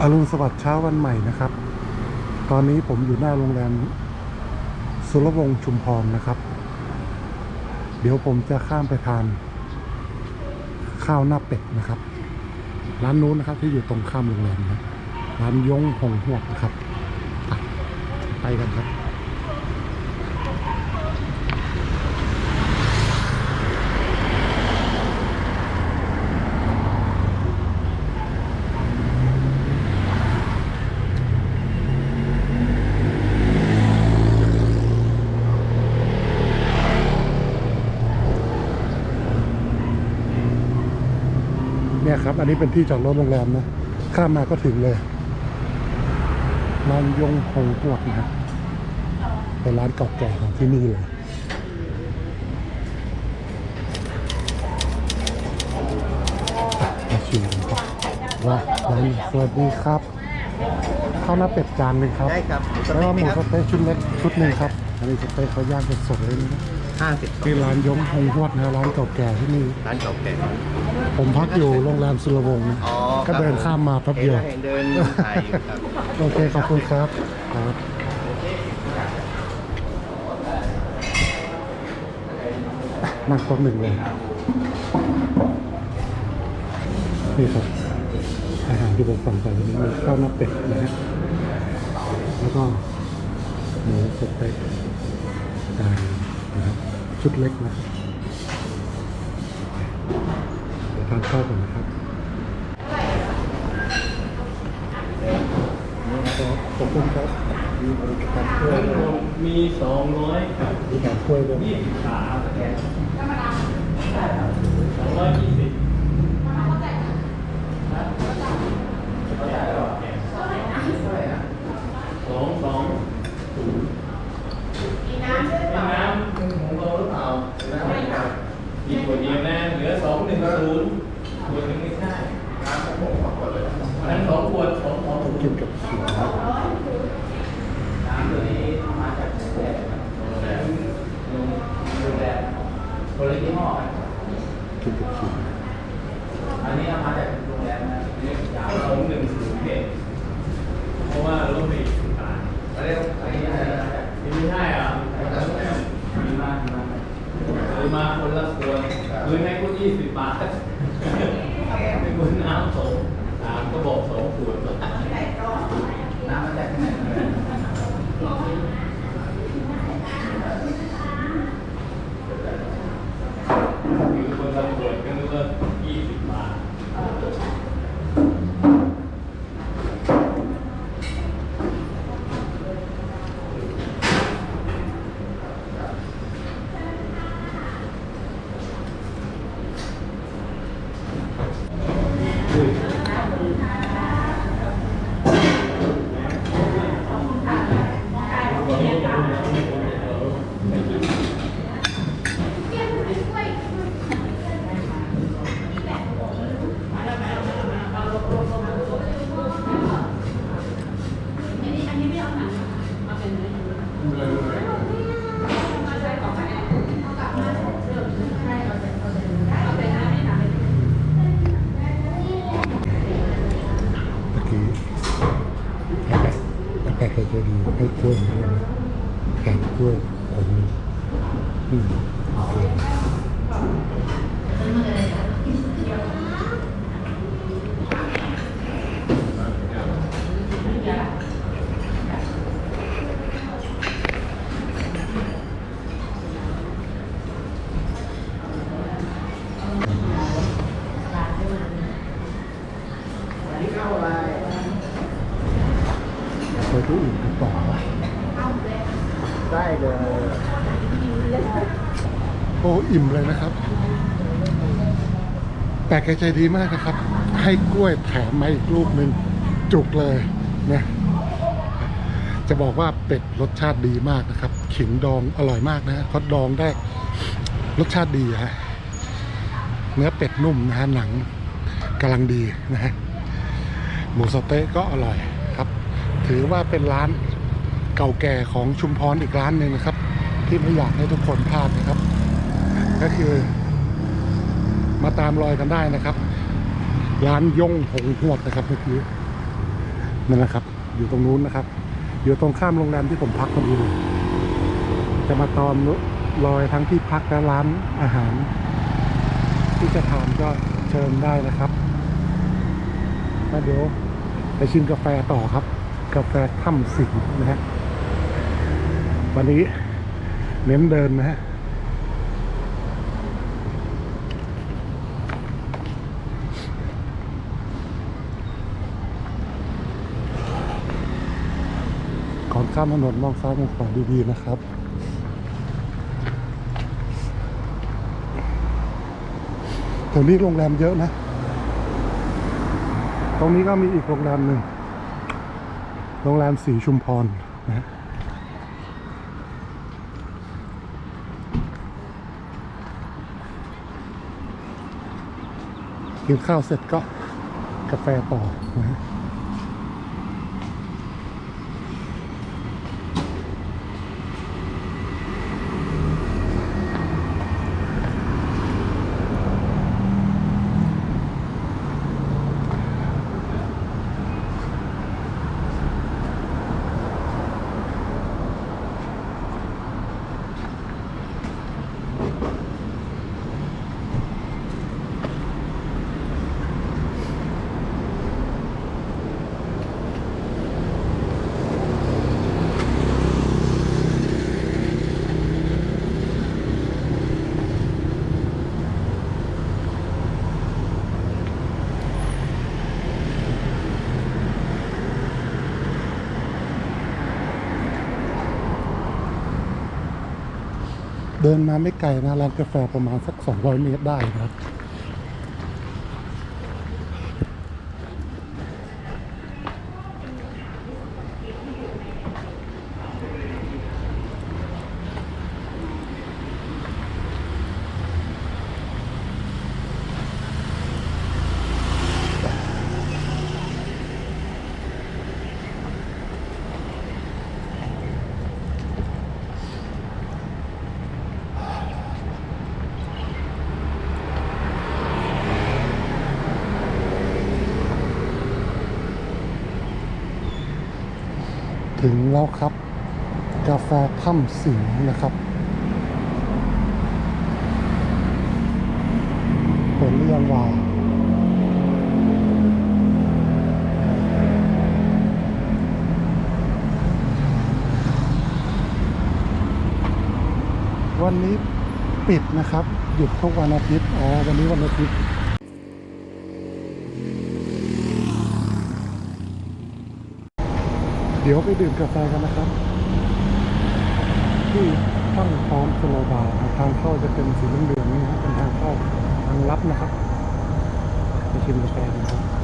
อรุณสวัสดิ์เช้าวันใหม่นะครับ ตอนนี้ผมอยู่หน้าโรงแรมสุรวงศ์ชุมพรนะครับ เดี๋ยวผมจะข้ามไปทาน ข้าวหน้าเป็ดนะครับ ร้านนู้นนะครับที่อยู่ตรงข้ามโรงแรมนะร้านยงหงหวกนะครับ ไปกันครับ อันนี้เป็นที่จอดรถโรงแรมนะ ข้ามมาก็ถึงเลยร้านยงหงหวกนะครับเป็นร้านเก่าแก่ของที่นี่เลยมาชิมกันครับว่าร้านสวัสดีครับข้าวหน้าเป็ดจานหนึ่งครับได้ครับสแล้วเต็ก็กหไหมมูครับสะเต๊ะชุดเล็กชุดหนึ่งครับ อันนี้สเต๊ะเขาย่างเป็นสดเลยนะห้าสิบที่ร้านยงหงหวกนะร้านเก่าแก่ที่นี่ ร้านเก่าแก่ผมพักอยู่โรงแรมสุรวงศ์นะอ๋อก็เดินข้ามมาแป๊บเดียวเห็นเดินถ่ายอยู่ครับโอเคขอบคุณครับครับนั่งโต๊ะหนึ่งเลย นี่ครับ อาหารที่ผมสั่งไปวันนี้มีข้าวหน้าเป็ดนะฮะแล้วก็ หมูสเต็กจานนะครับชุดเล็กนะเดี๋ยวทานข้าวก่อนนะครับขอบคุณครับมีบริการช่วยมดมีสองร้อยกับบริการช่วยด้วยยี่สิบสามสองร้อยยี่สิบสองสองมีน้ำด้วยน้ำของเราหรือเปล่ามีขวดเดียวนะเหลือสองหนึ่งศูนย์ขวดหนึ่งไม่ใช่อันสองขวดสองสอง กินกับขิงนะ น้ำตัวนี้มาจากโรงแรมโรงแรมคนละยี่ ห้อกันกินกับขิงอันนี้เอามาจากโรงแรมนะยาวสองหนึ่งศูนย์เจ็ดเพราะว่าลดไปอีกสิบบาทอะไรอันนี้อะไรนะไม่ใช่อะมีมากมีมาซื้อมาคนละส่วนคืนให้คุณยี่สิบบาทเป็นคุณน้ำสองสามก็บอกสองขวดน้ำมาจากที่ไหนคือคนละขวดก็นึกว่ายี่สิบบาท ตะกี้แปะแปะเคยจะดีให้กล้วยเหมือนกันนะแกะกล้วยผมอืมโอเคไปที่อื่นกันต่อวะ ได้เลย โอิ่มเลยนะครับแปลกใจดีมากนะครับ ให้กล้วยแถมมาอีกลูกหนึ่งจุกเลยนะจะบอกว่าเป็ดรสชาติดีมากนะครับ ขิงดองอร่อยมากนะเขาดองได้รสชาติดีฮะเนื้อเป็ดนุ่มนะฮะหนังกำลังดีนะฮะหมูสะเต๊ะก็อร่อยครับ ถือว่าเป็นร้านเก่าแก่ของชุมพรอีกร้านหนึ่งนะครับ ที่ไม่อยากให้ทุกคนพลาดนะครับ ก็คือ มาตามรอยกันได้นะครับ ร้านยงหงหวดนะครับเมื่อกี้นั่นแหละครับ อยู่ตรงนู้นนะครับ อยู่ตรงข้ามโรงแรมที่ผมพักพอดีเลยจะมาตอมรอยทั้งที่พักและร้านอาหาร ที่จะทานก็เชิญได้นะครับแล้วเดี๋ยวไปชิมกาแฟต่อครับ กาแฟถ้ำสิงห์นะฮะวันนี้เน้นเดินนะฮะ อนข้ามถนนมองซ้ายมองขวาดีๆนะครับแถวนี้โรงแรมเยอะนะ ตรงนี้ก็มีอีกโรงแรมหนึ่ง โรงแรมสีชุมพรนะฮะกินข้าวเสร็จก็กาแฟต่อนะ เดินมาไม่ไกลนะร้านกาแฟประมาณสัก 200 เมตรได้นะครับ ถึงแล้วครับ กาแฟถ้ำสิงห์นะครับเปิดเรียงว่าวันนี้ปิดนะครับ หยุดทุกวันอาทิตย์อ๋อวันนี้วันอาทิตย์ ดี๋ยวไปดื่มกาแฟกันนะครับ ที่ตั้งพร้อมสโลบาร์ทางเข้าจะเป็นสีเหลืองๆนี่ครับเป็นทางเข้าทางลับนะครับไปชิมกาแฟกันครับ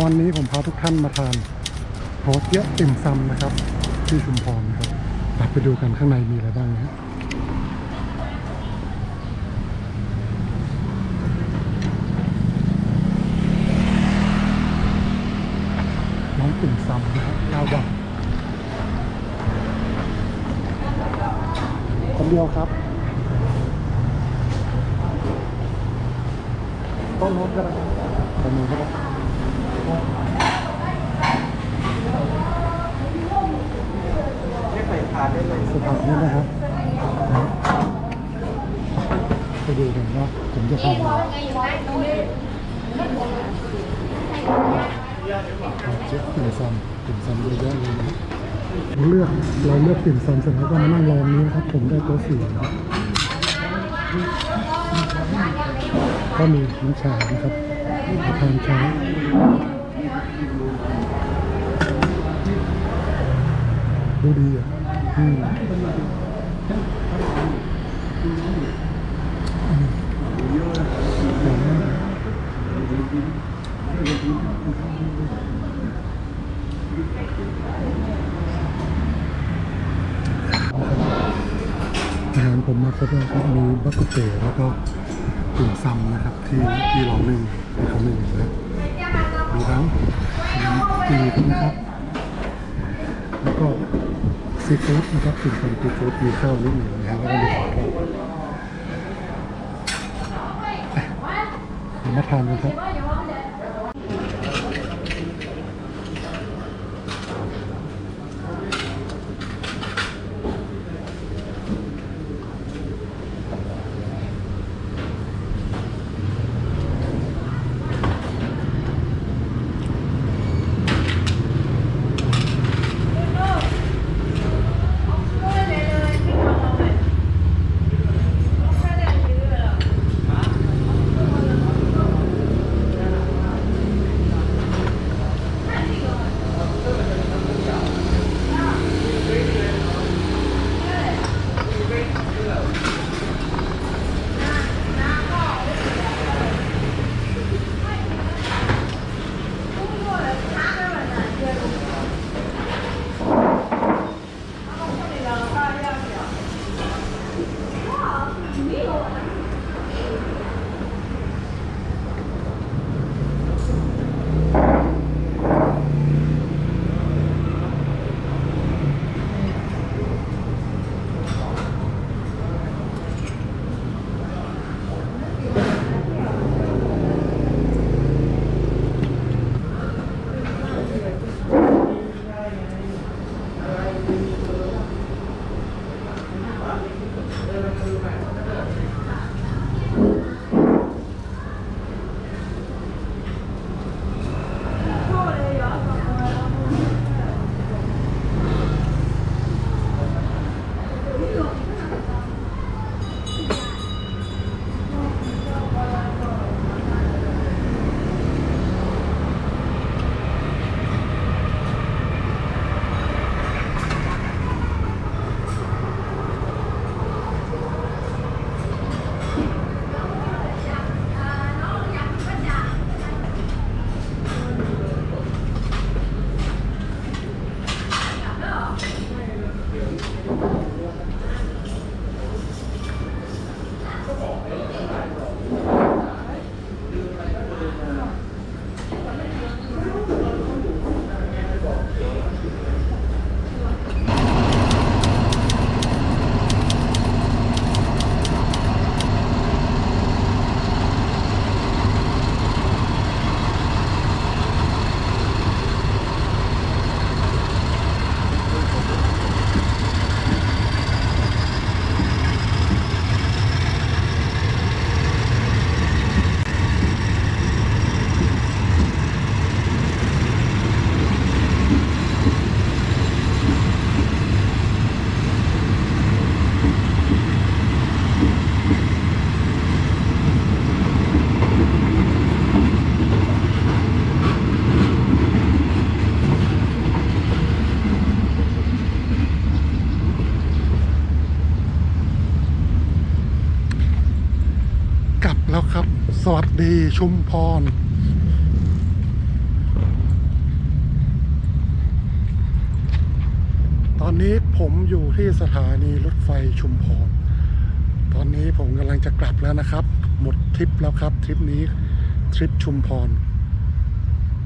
วันนี้ผมพาทุกท่านมาทานโหเจี๊ยติ่มซำนะครับ ที่ชุมพรนะครับไปดูกันข้างในมีอะไรบ้างนะน้องติ่มซำนะครับเก้าบาทคนเดียวครับต้นรถก็ได้ต้นนู้นก็ได้ ส่ถาดยสถานนี้นะครับไปดูกันว่าผมจะทำเอาเจ๊ติ่มซำติ่มซำเยอะแยะเลยนะเลือกเราเลือกติ่มซำเสร็จแล้วก็มานั่งรอนี้นะครับ ผมได้ต๊ะสี่นะก็มีน้ำชานะครับทานเช้า ดูดีอะอืมอาหารผมมาครบแล้วครับมีบักกุเต๋แล้วก็ตุ่มซำนะครับที่ที่เราหนึ่งที่เขาหนึ่งนะมีทั้ง ปีกนะครับ แล้วก็ซีฟู้ดนะครับตุ่มซำซีฟู้ดมีข้าวนิดหนึ่งนะฮะแล้วก็มีของทอดเดี๋ยวมาทานกันครับ วัสดีชุมพร ตอนนี้ผมอยู่ที่สถานีรถไฟชุมพร ตอนนี้ผมกำลังจะกลับแล้วนะครับ หมดทริปแล้วครับทริปนี้ทริปชุมพร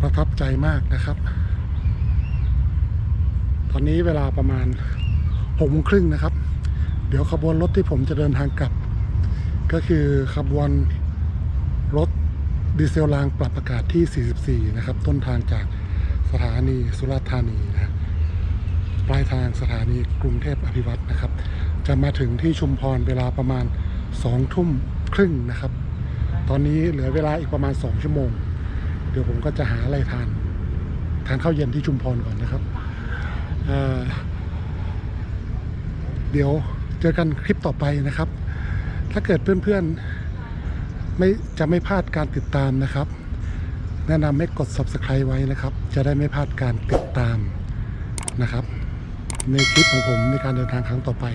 ประทับใจมากนะครับ ตอนนี้เวลาประมาณหกโมงครึ่งนะครับ เดี๋ยวขบวนรถที่ผมจะเดินทางกลับก็คือขบวน ดีเซลรางปรับอากาศที่ 44 นะครับ ต้นทางจากสถานีสุราษฎร์ธานีนะปลายทางสถานีกรุงเทพอภิวัตนะครับ จะมาถึงที่ชุมพรเวลาประมาณ 2 ทุ่มครึ่งนะครับ ตอนนี้เหลือเวลาอีกประมาณ 2 ชั่วโมง เดี๋ยวผมก็จะหาอะไรทาน ทานข้าวเย็นที่ชุมพรก่อนนะครับเเดี๋ยวเจอกันคลิปต่อไปนะครับ ถ้าเกิดเพื่อนๆ ไม่จะไม่พลาดการติดตามนะครับ แนะนำให้กด subscribe ไว้นะครับ จะได้ไม่พลาดการติดตามนะครับ ในคลิปของผมในการเดินทางครั้งต่อไป